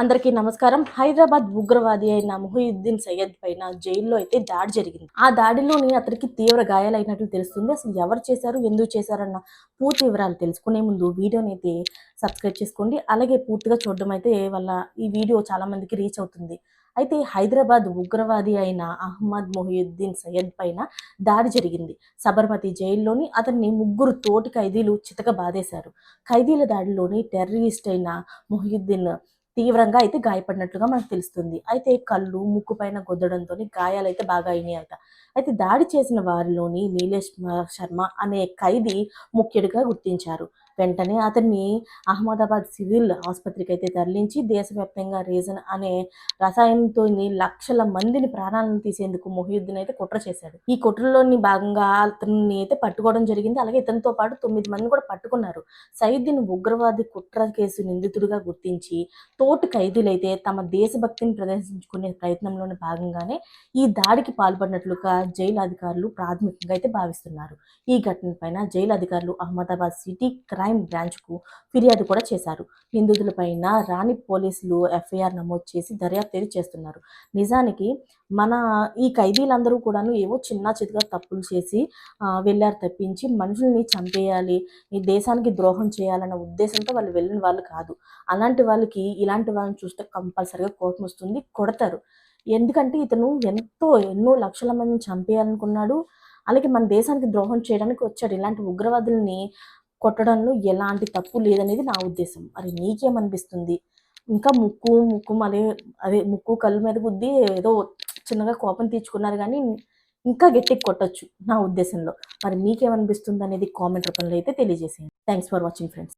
అందరికీ నమస్కారం. హైదరాబాద్ ఉగ్రవాది అయిన ముహియుద్దీన్ సయ్యద్ పైన జైల్లో అయితే దాడి జరిగింది. ఆ దాడిలోని అతనికి తీవ్ర గాయాలైనట్లు తెలుస్తుంది. అసలు ఎవరు చేశారు? ఎందుకు చేశారన్న పూర్తి వివరాలు తెలుసుకునే ముందు వీడియోని అయితే సబ్స్క్రైబ్ చేసుకోండి. అలాగే పూర్తిగా చూడడం అయితే వల్ల ఈ వీడియో చాలా మందికి రీచ్ అవుతుంది. అయితే హైదరాబాద్ ఉగ్రవాది అయిన అహ్మద్ మొహియుద్దీన్ సయ్యద్ పైన దాడి జరిగింది. సబర్మతి జైల్లోని అతన్ని ముగ్గురు తోటి ఖైదీలు చితక బాధేశారు ఖైదీల దాడిలోని టెర్రరిస్ట్ అయిన మొహియుద్దీన్ తీవ్రంగా అయితే గాయపడినట్లుగా మనకు తెలుస్తుంది. అయితే కళ్ళు ముక్కు పైన గొద్దడంతో గాయాలు అయితే బాగా అయినాయట. అయితే దాడి చేసిన వారిలోని నీలేష్ శర్మ అనే ఖైదీ ముఖ్యుడిగా గుర్తించారు. వెంటనే అతన్ని అహ్మదాబాద్ సివిల్ ఆసుపత్రికి అయితే తరలించి దేశవ్యాప్తంగా రీజన్ అనే రసాయనంతో లక్షల మందిని ప్రాణాలను తీసేందుకు మొహియుద్దీన్ అయితే కుట్ర చేశాడు. ఈ కుట్రలోని భాగంగా అతన్ని అయితే పట్టుకోవడం జరిగింది. అలాగే ఇతనితో పాటు తొమ్మిది మంది కూడా పట్టుకున్నారు. సైద్దీన్ ఉగ్రవాది కుట్ర కేసు నిందితుడిగా గుర్తించి తోటి ఖైదీలైతే తమ దేశభక్తిని ప్రదర్శించుకునే ప్రయత్నంలోని భాగంగానే ఈ దాడికి పాల్పడినట్లుగా జైలు అధికారులు ప్రాథమికంగా అయితే భావిస్తున్నారు. ఈ ఘటన పైన జైలు అధికారులు అహ్మదాబాద్ సిటీ క్రైమ్ బ్రాంచ్కు ఫిర్యాదు కూడా చేశారు. నిందితులపైన రాణి పోలీసులు ఎఫ్ఐఆర్ నమోదు చేసి దర్యాప్తు చేస్తున్నారు. నిజానికి మన ఈ ఖైదీలందరూ కూడాను ఏవో చిన్న చితగా తప్పులు చేసి వెళ్ళారు తప్పించి మనుషుల్ని చంపేయాలి ఈ దేశానికి ద్రోహం చేయాలన్న ఉద్దేశంతో వాళ్ళు వెళ్ళిన వాళ్ళు కాదు. అలాంటి వాళ్ళకి ఇలాంటి వాళ్ళని చూస్తే కంపల్సరిగా కోపం వస్తుంది కొడతారు. ఎందుకంటే ఇతను ఎంతో ఎన్నో లక్షల మందిని చంపేయాలనుకున్నాడు. అలాగే మన దేశానికి ద్రోహం చేయడానికి వచ్చాడు. ఇలాంటి ఉగ్రవాదుల్ని కొట్టడంలో ఎలాంటి తప్పు లేదనేది నా ఉద్దేశం. మరి నీకేమనిపిస్తుంది? ఇంకా ముక్కు ముక్కు మళ్ళీ అదే ముక్కు కళ్ళు మీద గుద్ది ఏదో చిన్నగా కోపం తీర్చుకున్నారు కానీ ఇంకా గట్టికి కొట్టచ్చు నా ఉద్దేశంలో. మరి మీకేమనిపిస్తుంది అనేది కామెంట్ రూపంలో అయితే తెలియజేసేయండి. Thanks for watching friends